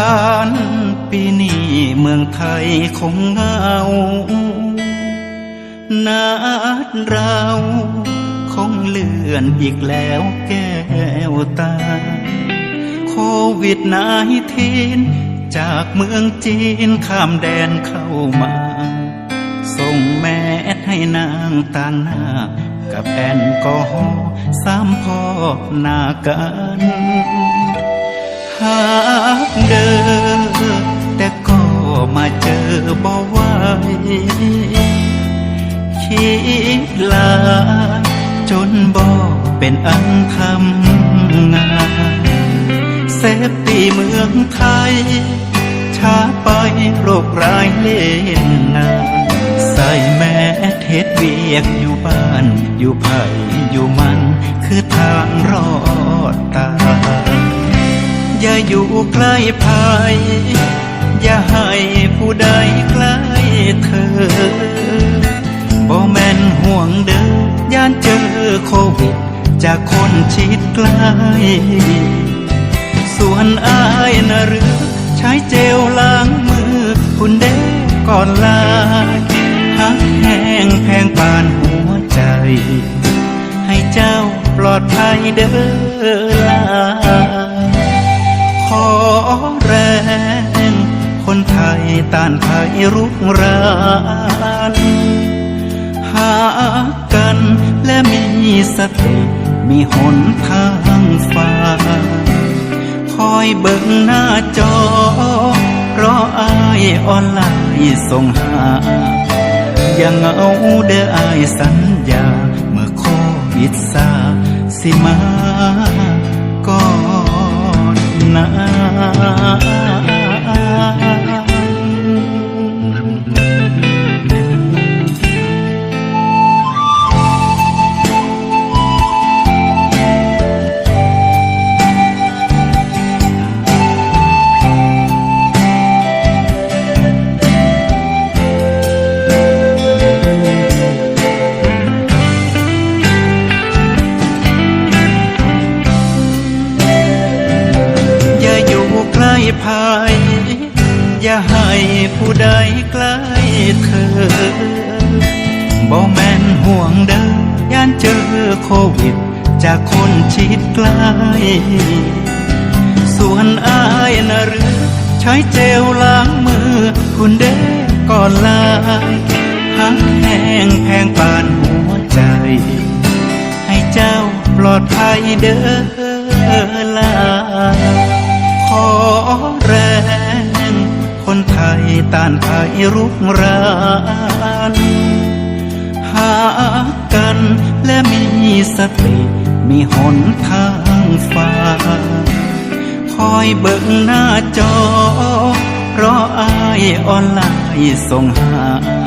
านปีนี้เมืองไทยคงเหงานัดเราคงเลื่อนอีกแล้วแก้วตา โควิดนายทีนจากเมืองจีนข้ามแดนเข้ามา ส่งแมสให้นางต่างหน้า กับแอลกอฮอสามพ่อหน้ากันหา เดินแต่ก็มาเจอบ่ไหวคิดหลายจนบ่เป็นอันทำงานเซฟตีเมืองไทย ช้าไปโรคร้ายเล่นงานใส่แม่เทศเวียกอยู่บ้าน อยู่ไผ่อยู่มัน คือทางรอดตาย อย่าอยู่ใกล้ภัยอย่าให้ผู้ใดใกล้เธอบ่แม่นห่วงเด้อย่านเจอโควิด จากคนชิดใกล้ส่วนอายนะหรือ ใช้เจลล้างมือ คุณเด้ก่อนลาหักแห้งแพงปานหัวใจ ให้เจ้าปลอดภัยเด้อลา ขอแรง คนไทยต้านภัยรุกรานหากันและมีสติมีหนทางฟ้าคอยเบิ่งหน้าจอรออายออนไลน์ส่งหาย่างเอาเด้ออายสัญญา เมื่อโควิดซาสิมา ภัยอย่าให้ผู้ใดใกล้เธอบ่แม่นห่วงเด้อย่านเจอโควิด จากคนชิดใกล้ส่วนอายนะหรือ ใช้เจลล้างมือ คุณเด้ก่อนลาหักแห้งแพงปานหัวใจ ให้เจ้าปลอดภัยเด้อลา รุกรานหากันและมีสติ มีหนทางฟ้า คอยเบิกหน้าจอรออายออนไลน์ส่งหา